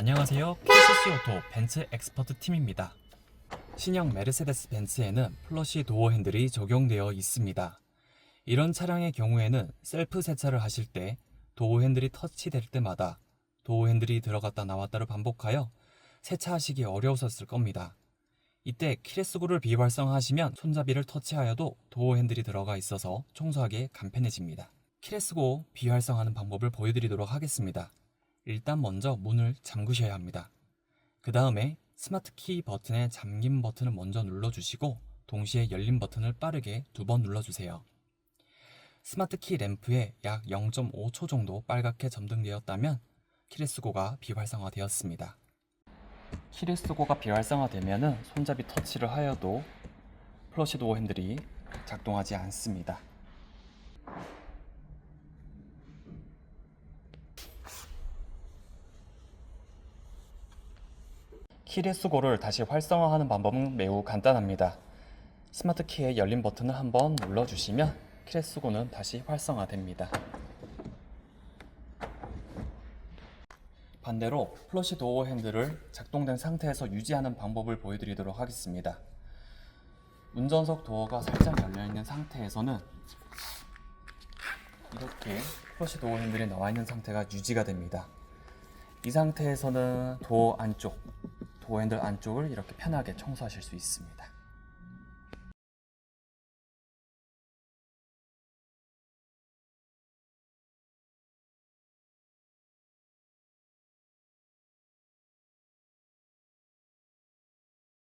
안녕하세요. KCC 오토 벤츠 엑스퍼트 팀입니다. 신형 메르세데스 벤츠에는 플러시 도어 핸들이 적용되어 있습니다. 이런 차량의 경우에는 셀프 세차를 하실 때 도어 핸들이 터치될 때마다 도어 핸들이 들어갔다 나왔다를 반복하여 세차하시기 어려우셨을 겁니다. 이때 키레스고를 비활성화하시면 손잡이를 터치하여도 도어 핸들이 들어가 있어서 청소하기 간편해집니다. 키레스고 비활성화하는 방법을 보여드리도록 하겠습니다. 일단 먼저 문을 잠그셔야 합니다. 그 다음에 스마트 키 버튼의 잠김 버튼을 먼저 눌러주시고 동시에 열림 버튼을 빠르게 두 번 눌러주세요. 스마트 키 램프에 약 0.5초 정도 빨갛게 점등되었다면 키레스고가 비활성화되었습니다. 키레스고가 비활성화되면 손잡이 터치를 하여도 플러시 도어 핸들이 작동하지 않습니다. 키레스고를 다시 활성화하는 방법은 매우 간단합니다. 스마트 키의 열림 버튼을 한번 눌러주시면 키레스고는 다시 활성화됩니다. 반대로 플러시 도어 핸들을 작동된 상태에서 유지하는 방법을 보여드리도록 하겠습니다. 운전석 도어가 살짝 열려있는 상태에서는 이렇게 플러시 도어 핸들이 나와 있는 상태가 유지가 됩니다. 이 상태에서는 도어 안쪽, 도어 핸들 안쪽을 이렇게 편하게 청소하실 수 있습니다.